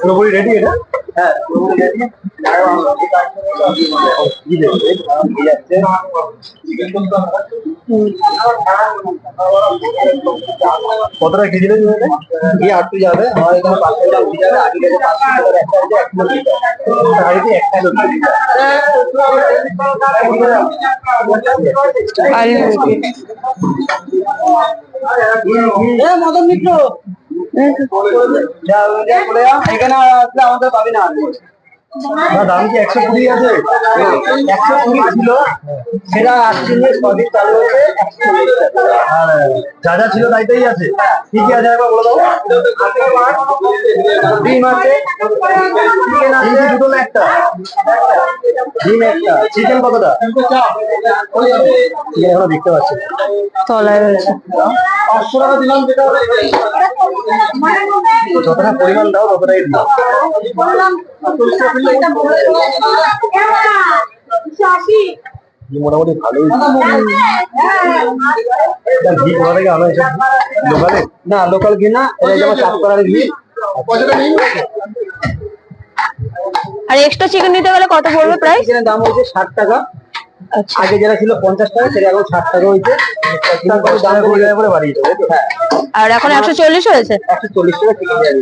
পুরোপুরি রেডি এটা হ্যাঁ পুরোপুরি। কি কি যাচ্ছে? কতটা এটা ঘি আটটু যাবে আমার এখানে পাঁচশো গ্রাম ঘি যাবে আগে গেলে পাঁচশো গ্রাম একটা লোক মদন মিত্র। এখানে আসলে আমাদের পাবি না না দাম কি একশো কুড়ি আছে? একশো কুড়ি ছিল। সেটা নিয়ে চালু হয়েছে আর যা যা ছিল তাইতেই আছে। কি কি আছে একবার বলে দাও। ডিম আছে চিকেন আছে দুটো না একটা? ডিম একটা। চিকেন কতটা? চিকেন এখনও দেখতে পাচ্ছি। তলায় রয়েছে। পাঁচশো টাকা দিলাম যেটা যতটা পরিমাণ দাও ততটাই দিও। মোটামুটি ভালোই এটা ঘি কোথা থেকে আনো এসব লোকালে? না লোকাল ঘি না এটা যেমন চাষ করার ঘি। আর এক্সট্রা চিকেন নিতে গেলে কত পড়বে প্রাইস চিকেনের দাম হয়েছে ষাট টাকা। আগে যেটা ছিল পঞ্চাশ টাকা সেটা এখন ষাট টাকা হয়েছে। তারপরে দাম কুড়ি করে বাড়িয়েছে তাই হ্যাঁ আর এখন একশো চল্লিশ হয়েছে? একশো চল্লিশ টাকা চিকেন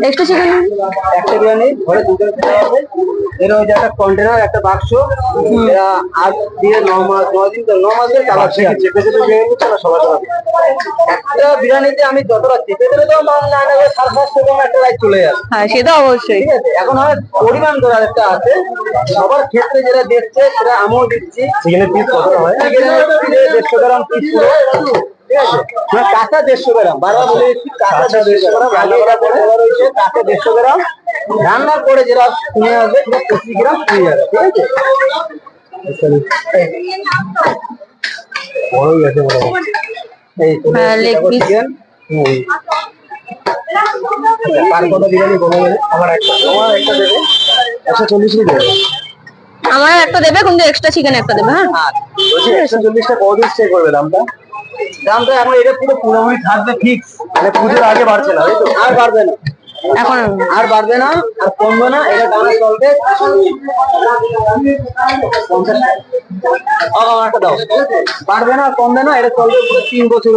বিরিয়ানি চিকেন একটা বিরিয়ানি ঘরে খেতে হবে এর একটা কন্টেনার একটা বাক্স। এরা আজ দিয়ে ন মাস নয় দিন তো ন মাস ধরে চালাচ্ছে চেপে চেপে বিরিয়ানি দিচ্ছে সবার সবার একটা বিরিয়ানিতে আমি যতটা চেপে দিলে তো মান না নেবে সাড়ে পাঁচশো গ্রাম একটা লাইট চলে যাবে। হ্যাঁ সে তো অবশ্যই। ঠিক আছে এখন হয় পরিমাণ ধরার একটা আছে। সবার ক্ষেত্রে যেটা দেখছে সেটা আমিও দিচ্ছি। চিকেনের পিস কতটা হয়? দেড়শো গ্রাম পিস পুরো ঠিক কাঁচা দেড়শো গ্রাম। বারবার বলে দিচ্ছি কাঁচা দেড়শো গ্রাম। রান্না পরে রয়েছে কাঁচা দেড়শো গ্রাম। রান্নার পরে যেটা আসবে সেটা পঁচিশ গ্রাম যাবে ঠিক আছে। কার একশো চল্লিশই দেবে। আমার একটা দেবে কিন্তু এক্সট্রা চিকেন একটা দেবে হ্যাঁ। একশো চল্লিশটা কদিন স্টে করবে দামটা? দামটা এখন এটা পুরো পুরোপুরি থাকবে ফিক্স মানে পুজোর আগে বাড়ছে না আর বাড়বে না। এখন আর বাড়বে না আর কমবে না এটা চলবে। পঞ্চাশ টাকা। আমার একটা দাও। বাড়বে না কমবে না এটা চলবে পুরো তিন বছর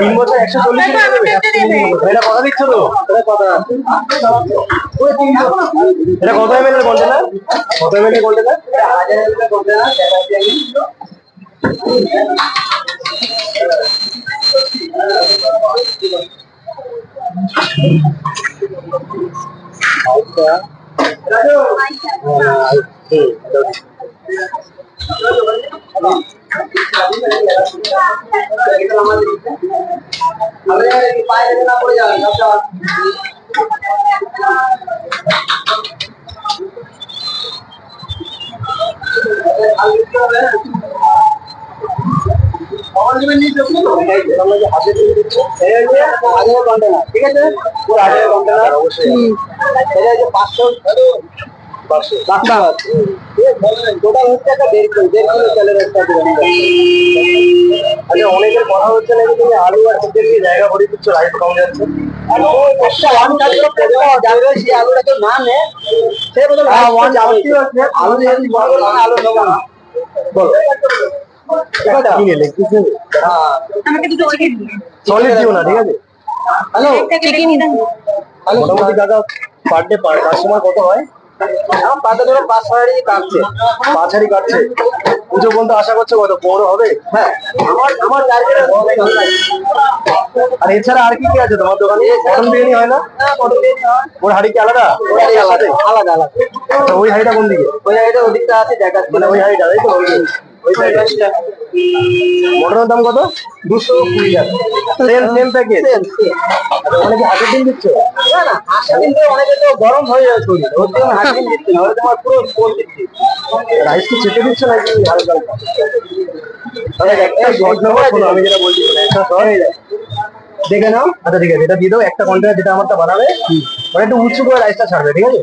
তিন বছর একশো চল্লিশ এটা কথা দিচ্ছ তো? এটা কথা। এটা কত এম এর কন্টেনার কত এম এর কন্টেনার এটা হাজার এমএল এর container, পড়ে যাবে ঠিক আছে? পুরো হাজারের কন্টেনার অবশ্যই। এটা হচ্ছে পাঁচশো পাঁচশো। টোটাল হচ্ছে একটা দেড় কিলো দেড় কিলো চালের একটা আচ্ছা অনেকের কথা হচ্ছে নাকি তুমি আলু আর চিকেন জায়গা ভরে দিচ্ছ রাইস কম যাচ্ছে। আর ও একটা one কাজ করতে পারে, যাবে সে আলুটা কেউ না নেয়, সে বলবে, "ভাই, আলু না, আলু নেব না। বল। হ্যাঁ। সলিড দিও না ঠিক আছে? হ্যালো চিকেন মোটামুটি দাদা পার ডে পার কাস্টমার কত হয়? পাতা ধরো পাঁচ ছয় কাটছে। পাঁচ হাড়ি কাটছে। পুজো পর্যন্ত আশা করছ কত পনেরো হবে? হ্যাঁ। আমার আমার টার্গেট আর এছাড়া আর কি কি আছে তোমার দোকানে? মটন বিরিয়ানি হয় না? ওর হাড়ি কি আলাদা? আলাদা আলাদা আলাদা। ওই হাড়িটা কোন দিকে? ওই হাড়িটা ওদিকটা আছে দেখাচ্ছে। মানে ওই হাড়িটা তাই তো? মটনের দাম কত? দুশো কুড়ি টাকা। Same same package Same, same। ওখানে কি হাতের দিন দিচ্ছ? না দিন অনেকে তো গরম হয়ে যায় শরীর। ওর জন্য হাঁটি দিন দিচ্ছি না তোমার পুরো ফোন দিচ্ছি। রাইস কি দিচ্ছ নাকি হালকা একটা শর্ট নেব শোনো, আমি যেটা বলছি শোনো, একটা শর্ট দেখে নাও। আচ্ছা ঠিক আছে এটা দিয়ে দাও একটা কন্টেনার যেটা আমারটা বানাবে। মানে একটু উঁচু করে রাইসটা ছাড়বে ঠিক আছে?